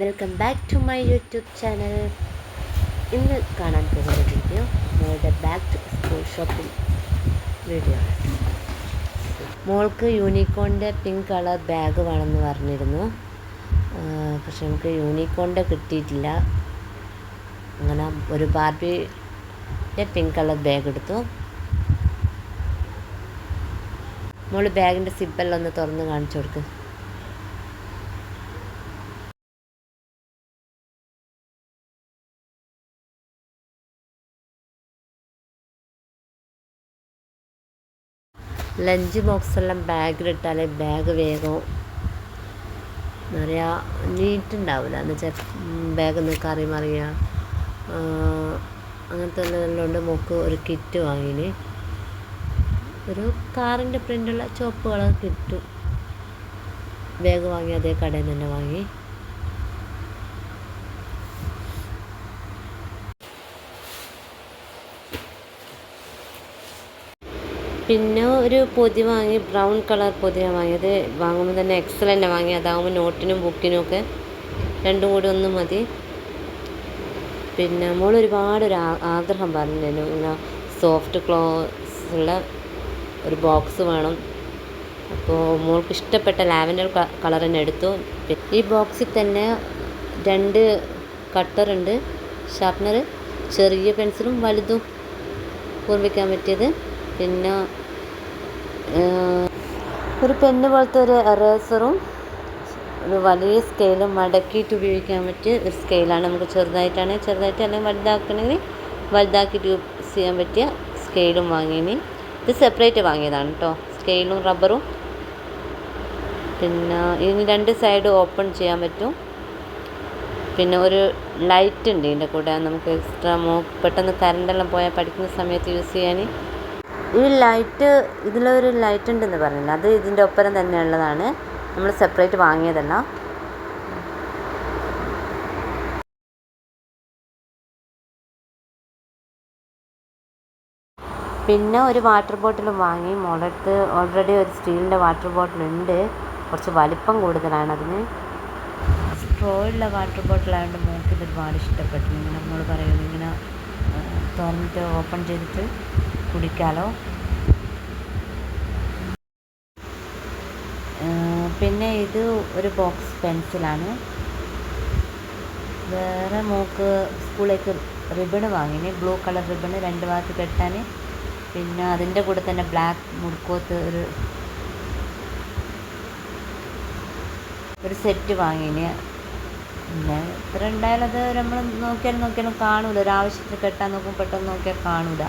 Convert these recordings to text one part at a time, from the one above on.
Welcome back to my YouTube channel ഇന്ന് കാണാൻ പോകുന്ന വീഡിയോ മോളുടെ back to school shopping video മോൾക്ക് യൂണിക്കോണിന്റെ പിങ്ക് കളർ ബാഗ് വേണമെന്ന് പറഞ്ഞിരുന്നു. പക്ഷെ നമുക്ക് യൂണിക്കോണിന്റെ കിട്ടിയിട്ടില്ല. അങ്ങനെ ഒരു ബാർബിയുടെ പിങ്ക് കളർ ബാഗ് എടുത്തു. മോൾ ബാഗിന്റെ സിബെല്ലാം ഒന്ന് തുറന്ന് കാണിച്ചു കൊടുക്ക്. ലഞ്ച് ബോക്സെല്ലാം ബാഗിലിട്ടാലേ ബാഗ് വേഗം എന്താ പറയുക നീറ്റുണ്ടാവില്ല എന്ന് വെച്ചാൽ ബാഗ് ഒന്ന് കറി മറിയുക അങ്ങനത്തെ എല്ലാം കൊണ്ട് മോക്ക് ഒരു കിറ്റ് വാങ്ങിന്. ഒരു കാറിന്റെ പ്രിന്റുള്ള ചുവപ്പ് കളർ കിറ്റും ബാഗ് വാങ്ങി അതേ കടയിൽ നിന്ന് തന്നെ വാങ്ങി. പിന്നെ ഒരു പൊതി വാങ്ങി ബ്രൗൺ കളർ പൊതിയാണ് വാങ്ങിയത്. വാങ്ങുമ്പോൾ തന്നെ എക്സൽ വാങ്ങി. അതാകുമ്പോൾ നോട്ടിനും ബുക്കിനും ഒക്കെ രണ്ടും കൂടി ഒന്ന് മതി. പിന്നെ മോൾ ഒരുപാട് ഒരു ആഗ്രഹം പറഞ്ഞു ഇങ്ങനെ സോഫ്റ്റ് ക്ലോസ് ഉള്ള ഒരു ബോക്സ് വേണം. അപ്പോൾ മോൾക്ക് ഇഷ്ടപ്പെട്ട ലാവൻഡർ കളർ തന്നെ എടുത്തു. ഈ ബോക്സിൽ തന്നെ രണ്ട് കട്ടറുണ്ട് ഷാർപ്നർ ചെറിയ പെൻസിലും വലുതും ഓർമ്മിക്കാൻ പറ്റിയത്. പിന്നെ ഒരു പെന്ന് പോലത്തെ ഒരു എറേസറും ഒരു വലിയ സ്കെയിലും മടക്കിയിട്ട് ഉപയോഗിക്കാൻ പറ്റിയ ഒരു സ്കെയിലാണ് നമുക്ക് ചെറുതായിട്ടാണ് ചെറുതായിട്ട് അല്ലെങ്കിൽ വലുതാക്കണമെങ്കിൽ വലുതാക്കിയിട്ട് യൂസ് ചെയ്യാൻ പറ്റിയ സ്കെയിലും വാങ്ങിയിന്. ഇത് സെപ്പറേറ്റ് വാങ്ങിയതാണ് കേട്ടോ സ്കെയിലും റബ്ബറും പിന്നെ ഇതിന് രണ്ട് സൈഡ് ഓപ്പൺ ചെയ്യാൻ പറ്റും. പിന്നെ ഒരു ലൈറ്റ് ഉണ്ട് ഇതിന്റെ കൂടെ. നമുക്ക് എക്സ്ട്രാ പെട്ടെന്ന് കറണ്ടെല്ലാം പോയാൽ പഠിക്കുന്ന സമയത്ത് യൂസ് ചെയ്യാൻ ഈ ലൈറ്റ് ഇതിലൊരു ലൈറ്റ് ഉണ്ടെന്ന് പറഞ്ഞില്ല? അത് ഇതിന്റെ ഒപ്പരം തന്നെ ഉള്ളതാണ്. നമ്മൾ സെപ്പറേറ്റ് വാങ്ങിയതല്ല. പിന്നെ ഒരു വാട്ടർ ബോട്ടിലും വാങ്ങി. മോളടുത്ത് ഓൾറെഡി ഒരു സ്റ്റീലിന്റെ വാട്ടർ ബോട്ടിലുണ്ട് കുറച്ച് വലിപ്പം കൂടുതലാണ് അതിന്. സ്ട്രോ ഉള്ള വാട്ടർ ബോട്ടിലായതുകൊണ്ട് മോൾക്ക് ഇത് ഒരുപാട് ഇഷ്ടപ്പെട്ടു. ഇങ്ങനെ നമ്മൾ പറയുന്നത് ഇങ്ങനെ തുറന്നിട്ട് ഓപ്പൺ ചെയ്തിട്ട് കുടിക്കാലോ. ആ, പിന്നെ ഇത് ഒരു ബോക്സ് പെൻസിലാണ് വേറെ മോക്ക് സ്കൂളിലേക്ക് റിബണ് വാങ്ങിന്. ബ്ലൂ കളർ റിബണ് രണ്ട് ഭാഗത്ത് കെട്ടാൻ പിന്നെ അതിന്റെ കൂടെ തന്നെ ബ്ലാക്ക് മുടുക്കോത്ത് ഒരു ഒരു സെറ്റ് വാങ്ങിന്. പിന്നെ എത്ര ഉണ്ടായാലും അത് നമ്മൾ നോക്കിയാലും നോക്കിയാലും കാണൂല. ഒരു ആവശ്യത്തിന് കെട്ടാൻ നോക്കും പെട്ടെന്ന് നോക്കിയാൽ കാണൂല.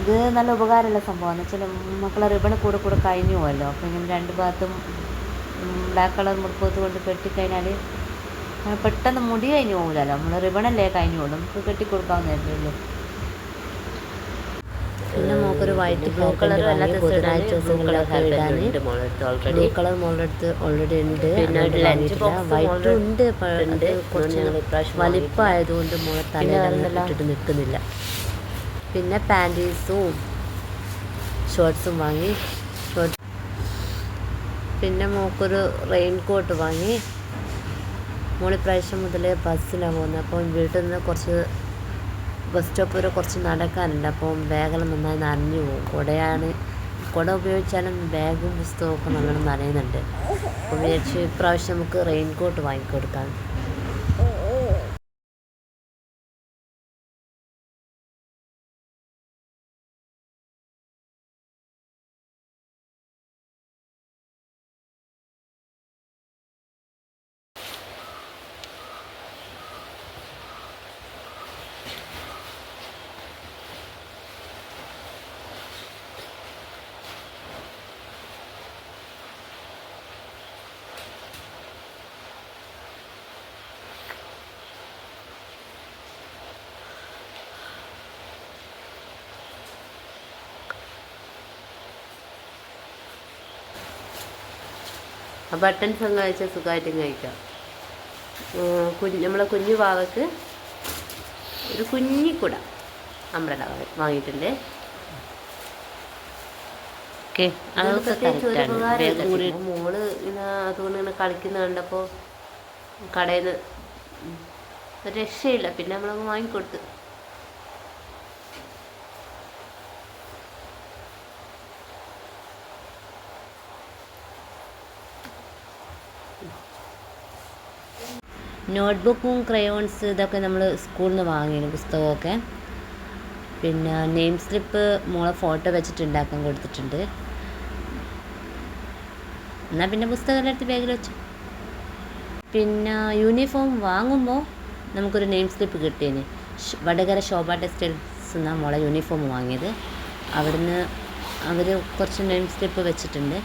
ഇത് നല്ല ഉപകാരമുള്ള സംഭവമാണ്. വെച്ചാൽ മക്കളെ റിബൺ കൂടെ കൂടെ കഴിഞ്ഞു പോകുമല്ലോ അപ്പോൾ ഇങ്ങനെ രണ്ട് ഭാഗത്തും ബ്ലാക്ക് കളർ മുടുപ്പത്ത് കൊണ്ട് കെട്ടിക്കഴിഞ്ഞാൽ പെട്ടെന്ന് മുടി കഴിഞ്ഞു പോകില്ലല്ലോ. നമ്മൾ റിബണല്ലേ കഴിഞ്ഞു പോകും നമുക്ക് കെട്ടിക്കൊടുക്കാവുന്നതല്ലേ ഉള്ളൂ. പിന്നെ മോക്കൊരു വൈറ്റ് ബ്ലൂ കളർ അല്ലാത്ത ബ്ലൂ കളർ മോളുടെ ഓൾറെഡി ഉണ്ട്. പിന്നെ വൈറ്റും ഉണ്ട്. വലിപ്പമായതുകൊണ്ട് മോളെ തലയിലൊന്നും ഇട്ടിട്ട് നിൽക്കുന്നില്ല. പിന്നെ പാന്റീസും ഷോർട്ട്സും വാങ്ങി. ഷോർട്ട് പിന്നെ മോക്കൊരു റെയിൻ കോട്ട് വാങ്ങി മോളിപ്രാവശ്യം മുതൽ ബസ്സിലാണ് പോകുന്നത്. അപ്പം വീട്ടിൽ നിന്ന് കുറച്ച് ബസ് സ്റ്റോപ്പ് വരെ കുറച്ച് നടക്കാനുണ്ട്. അപ്പം ബാഗെല്ലാം നന്നായി നനഞ്ഞു പോകും. കുടയാണ് കുട ഉപയോഗിച്ചാലും ബാഗും പുസ്തകമൊക്കെ നല്ലോണം നനയുന്നുണ്ട്. അപ്പം വിചാരിച്ച് ഇപ്രാവശ്യം നമുക്ക് റെയിൻ കോട്ട് വാങ്ങിക്കൊടുക്കാം. ആ ബട്ടൺസ് അങ്ങ് കഴിച്ചാൽ സുഖമായിട്ടും കഴിക്കാം കുഞ്ഞ് നമ്മളെ കുഞ്ഞു പാവക്ക് ഒരു കുഞ്ഞിക്കുട അമ്പ്രല വാങ്ങിയിട്ടുണ്ട്. മോൾ ഇങ്ങനെ അതുകൊണ്ട് ഇങ്ങനെ കളിക്കുന്ന കണ്ടപ്പോൾ കടയിൽ നിന്ന് രക്ഷയില്ല. പിന്നെ നമ്മളങ്ങ് വാങ്ങിക്കൊടുത്ത്. നോട്ട്ബുക്കും ക്രയോൺസ് ഇതൊക്കെ നമ്മൾ സ്കൂളിൽ നിന്ന് വാങ്ങിയിരുന്നു പുസ്തകമൊക്കെ. പിന്നെ നെയിം സ്ലിപ്പ് മോളെ ഫോട്ടോ വെച്ചിട്ട് ഉണ്ടാക്കാൻ കൊടുത്തിട്ടുണ്ട്. എന്നാൽ പിന്നെ പുസ്തകം എടുത്ത് ബാഗിൽ വെച്ചു. പിന്നെ യൂണിഫോം വാങ്ങുമ്പോൾ നമുക്കൊരു നെയിം സ്ലിപ്പ് കിട്ടിയേന്. വടകര ശോഭ ടെക്സ്റ്റൈൽസ് എന്നാണ് മോളെ യൂണിഫോം വാങ്ങിയത്. അവിടുന്ന് അവർ കുറച്ച് നെയിം സ്ലിപ്പ് വെച്ചിട്ടുണ്ട്.